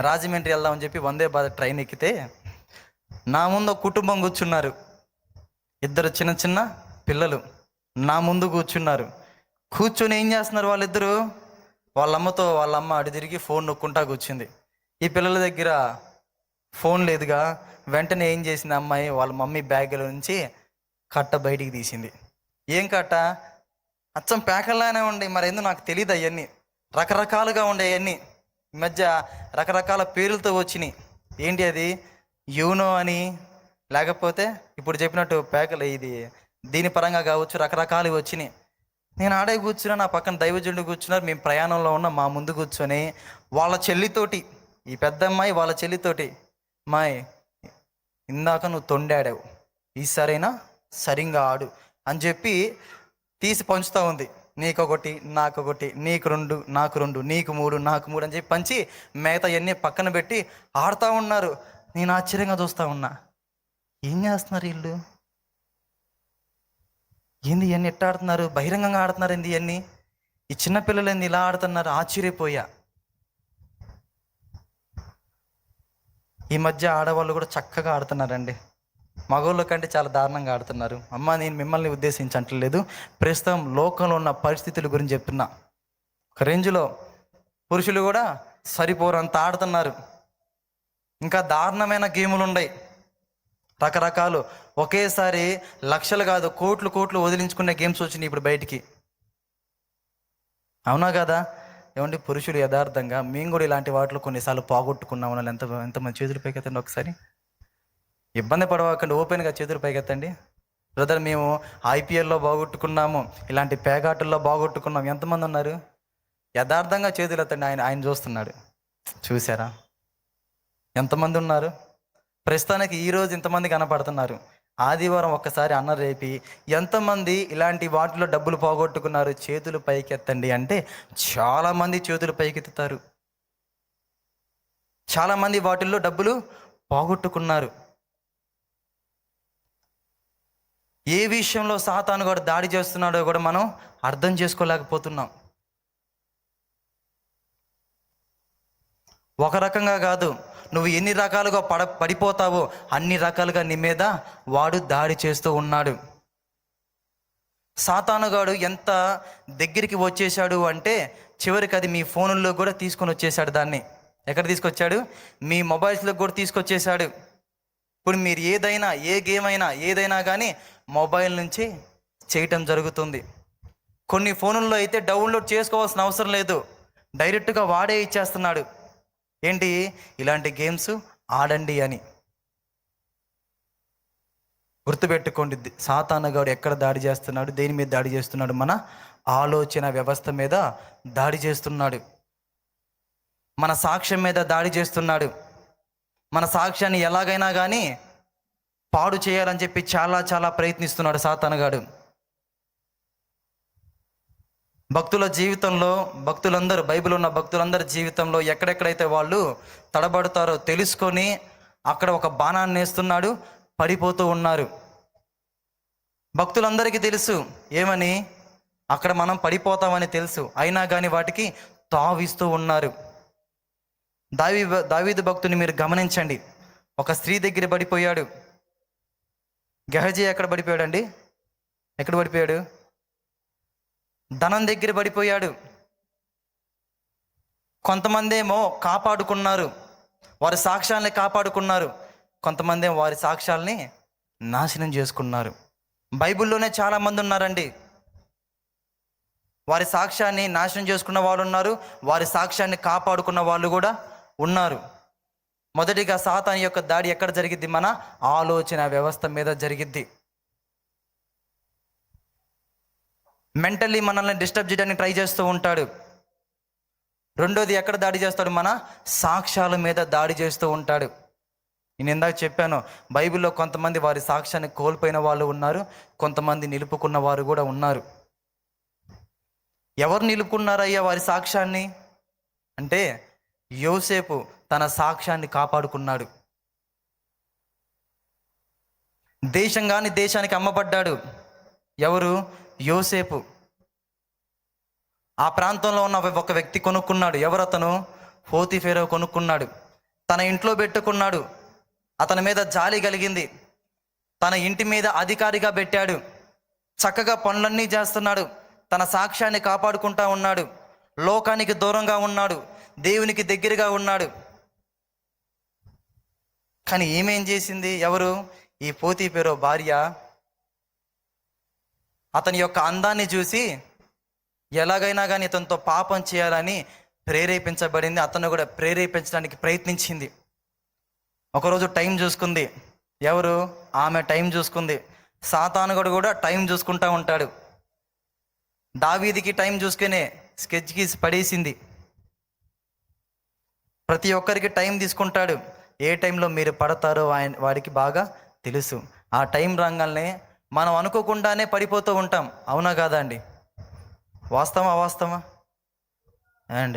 రాజమండ్రి వెళ్దామని చెప్పి వందే భారత్ ట్రైన్ ఎక్కితే నా ముందు కుటుంబం కూర్చున్నారు. ఇద్దరు చిన్న చిన్న పిల్లలు నా ముందు కూర్చున్నారు. కూర్చొని ఏం చేస్తున్నారు వాళ్ళిద్దరూ? వాళ్ళ అమ్మతో వాళ్ళ అమ్మ అడి తిరిగి ఫోన్ నొక్కుంటా కూర్చుంది. ఈ పిల్లల దగ్గర ఫోన్ లేదుగా. వెంటనే ఏం చేసింది అమ్మాయి? వాళ్ళ మమ్మీ బ్యాగ్లో నుంచి కట్ట బయటికి తీసింది. ఏం కట్ట? అచ్చం ప్యాకల్లానే ఉండే. మరి నాకు తెలియదు అవన్నీ. రకరకాలుగా ఉండే అవన్నీ. ఈ మధ్య రకరకాల పేర్లతో వచ్చినాయి. ఏంటి అది? యూనో అని. లేకపోతే ఇప్పుడు చెప్పినట్టు పేకలు ఇది. దీని పరంగా కావచ్చు రకరకాలు వచ్చినాయి. నేను ఆడే కూర్చున్నా నా పక్కన దైవజనుడు కూర్చున్నారు మేము ప్రయాణంలో ఉన్న మా ముందు కూర్చొని వాళ్ళ చెల్లితోటి ఈ పెద్ద అమ్మాయి వాళ్ళ చెల్లితోటి మాయ్ ఇందాక నువ్వు తొండాడావు ఈసారైనా సరిగ్గా ఆడు అని చెప్పి తీసి పంచుతూ ఉంది. నీకొకటి నాకొకటి నీకు రెండు నాకు రెండు నీకు మూడు నాకు మూడు అని చెప్పి పంచి మిగతా ఇవన్నీ పక్కన పెట్టి ఆడుతూ ఉన్నారు. నేను ఆశ్చర్యంగా చూస్తూ ఉన్నా. ఏం చేస్తున్నారు వీళ్ళు? ఏంది ఇవన్నీ ఎట్ట ఆడుతున్నారు? బహిరంగంగా ఆడుతున్నారు ఏంది ఇవన్నీ ఈ చిన్నపిల్లలు ఏంది ఇలా ఆడుతున్నారు? ఆశ్చర్యపోయా. ఈ మధ్య ఆడవాళ్ళు కూడా చక్కగా ఆడుతున్నారండి. మగవాళ్ళ కంటే చాలా దారుణంగా ఆడుతున్నారు. అమ్మ నేను మిమ్మల్ని ఉద్దేశించట్లేదు. ప్రస్తుతం లోకంలో ఉన్న పరిస్థితుల గురించి చెప్తున్నా. ఒక రేంజ్లో పురుషులు కూడా సరిపోరంత ఆడుతున్నారు. ఇంకా దారుణమైన గేములు ఉన్నాయి. రకరకాలు. ఒకేసారి లక్షలు కాదు కోట్లు కోట్లు వదిలించుకునే గేమ్స్ వచ్చినాయి ఇప్పుడు బయటికి. అవునా కదా? ఏమంటే పురుషులు యథార్థంగా మేము కూడా ఇలాంటి వాటిలో కొన్నిసార్లు పోగొట్టుకున్నాం వాళ్ళు ఎంత ఎంతమంది చేతులు పైకి ఒకసారి. ఇబ్బంది పడవకండి ఓపెన్గా చేతులు పైకెత్తండి. బ్రదర్ మేము ఐపీఎల్లో బాగొట్టుకున్నాము ఇలాంటి పేగాటుల్లో బాగొట్టుకున్నాం. ఎంతమంది ఉన్నారు? యథార్థంగా చేతులు ఎత్తండి ఆయన ఆయన చూస్తున్నాడు. చూసారా ఎంతమంది ఉన్నారు? ప్రస్తుతానికి ఈరోజు ఇంతమంది కనపడుతున్నారు. ఆదివారం ఒక్కసారి అన్న రేపి ఎంతమంది ఇలాంటి వాటిలో డబ్బులు పోగొట్టుకున్నారు? చేతులు పైకెత్తండి అంటే చాలామంది చేతులు పైకెత్తుతారు. చాలామంది వాటిల్లో డబ్బులు పోగొట్టుకున్నారు. ఏ విషయంలో సాతాను కూడా దాడి చేస్తున్నాడో కూడా మనం అర్థం చేసుకోలేకపోతున్నాం. ఒక రకంగా కాదు నువ్వు ఎన్ని రకాలుగా పడ పడిపోతావో అన్ని రకాలుగా నీ మీద వాడు దాడి చేస్తూ ఉన్నాడు. సాతానుగాడు ఎంత దగ్గరికి వచ్చేసాడు అంటే చివరికి అది మీ ఫోనుల్లో కూడా తీసుకొని వచ్చేసాడు దాన్ని. ఎక్కడ తీసుకొచ్చాడు? మీ మొబైల్స్లో కూడా తీసుకొచ్చేసాడు ఇప్పుడు మీరు ఏదైనా ఏ గేమ్ అయినా ఏదైనా కానీ మొబైల్ నుంచి చేయటం జరుగుతుంది. కొన్ని ఫోనుల్లో అయితే డౌన్లోడ్ చేసుకోవాల్సిన అవసరం లేదు. డైరెక్ట్గా వాడే ఇచ్చేస్తున్నాడు. ఏంటి? ఇలాంటి గేమ్స్ ఆడండి అని. గుర్తుపెట్టుకోండి సాతానగాడు ఎక్కడ దాడి చేస్తున్నాడు? దేని మీద దాడి చేస్తున్నాడు? మన ఆలోచన వ్యవస్థ మీద దాడి చేస్తున్నాడు. మన సాక్ష్యం మీద దాడి చేస్తున్నాడు. మన సాక్ష్యాన్ని ఎలాగైనా కానీ పాడు చేయాలని చెప్పి చాలా చాలా ప్రయత్నిస్తున్నాడు సాతనగాడు భక్తుల జీవితంలో భక్తులందరూ బైబిల్ ఉన్న భక్తులందరి జీవితంలో ఎక్కడెక్కడైతే వాళ్ళు తడబడతారో తెలుసుకొని అక్కడ ఒక బాణాన్ని వేస్తున్నాడు పడిపోతూ ఉన్నారు. భక్తులందరికీ తెలుసు ఏమని? అక్కడ మనం పడిపోతామని తెలుసు. అయినా కానీ వాటికి తావిస్తూ ఉన్నారు. దావి దావీదు భక్తుని మీరు గమనించండి. ఒక స్త్రీ దగ్గర పడిపోయాడు. గహజీ ఎక్కడ పడిపోయాడండి? ఎక్కడ పడిపోయాడు? ధనం దగ్గర పడిపోయాడు. కొంతమంది ఏమో కాపాడుకున్నారు. వారి సాక్ష్యాలని కాపాడుకున్నారు. కొంతమంది వారి సాక్ష్యాల్ని నాశనం చేసుకున్నారు. బైబిల్లోనే చాలామంది ఉన్నారండి. వారి సాక్ష్యాన్ని నాశనం చేసుకున్న వాళ్ళు ఉన్నారు. వారి సాక్ష్యాన్ని కాపాడుకున్న వాళ్ళు కూడా ఉన్నారు. మొదటిగా సాతాని యొక్క దాడి ఎక్కడ జరిగిద్ది? మన ఆలోచన వ్యవస్థ మీద జరిగిద్ది. మెంటల్లీ మనల్ని డిస్టర్బ్ చేయడానికి ట్రై చేస్తూ ఉంటాడు. రెండోది ఎక్కడ దాడి చేస్తాడు? మన సాక్ష్యాల మీద దాడి చేస్తూ ఉంటాడు. నేను ఇందాక చెప్పాను బైబిల్లో కొంతమంది వారి సాక్ష్యాన్ని కోల్పోయిన వాళ్ళు ఉన్నారు కొంతమంది నిలుపుకున్న వారు కూడా ఉన్నారు. ఎవరు నిలుపుకున్నారయ్యా వారి సాక్ష్యాన్ని? అంటే యోసేపు తన సాక్ష్యాన్ని కాపాడుకున్నాడు. దేశంగాని దేశానికి అమ్మబడ్డాడు ఎవరు? యోసేపు. ఆ ప్రాంతంలో ఉన్న ఒక వ్యక్తి కొనుక్కున్నాడు. ఎవరు అతను? ఫేరో కొనుక్కున్నాడు. తన ఇంట్లో పెట్టుకున్నాడు. అతని మీద జాలి కలిగింది. తన ఇంటి మీద అధికారిగా పెట్టాడు. చక్కగా పనులన్నీ చేస్తున్నాడు. తన సాక్ష్యాన్ని కాపాడుకుంటా ఉన్నాడు. లోకానికి దూరంగా ఉన్నాడు. దేవునికి దగ్గరగా ఉన్నాడు. కానీ ఏమేం చేసింది? ఎవరు? ఈ పోతి పేరో భార్య అతని యొక్క అందాన్ని చూసి ఎలాగైనా కానీ ఇతనితో పాపం చేయాలని ప్రేరేపించబడింది. అతను కూడా ప్రేరేపించడానికి ప్రయత్నించింది. ఒకరోజు టైం చూసుకుంది. ఎవరు? ఆమె టైం చూసుకుంది. సాతానుగడు కూడా టైం చూసుకుంటా ఉంటాడు. దావీదికి టైం చూసుకునే స్కెచ్ గీసి పడేసింది. ప్రతి ఒక్కరికి టైం తీసుకుంటాడు. ఏ టైంలో మీరు పడతారో ఆయన వాడికి బాగా తెలుసు. ఆ టైం రంగాల్నే మనం అనుకోకుండానే పడిపోతూ ఉంటాం. అవునా కాదా అండి? వాస్తవా అవాస్తవా అండి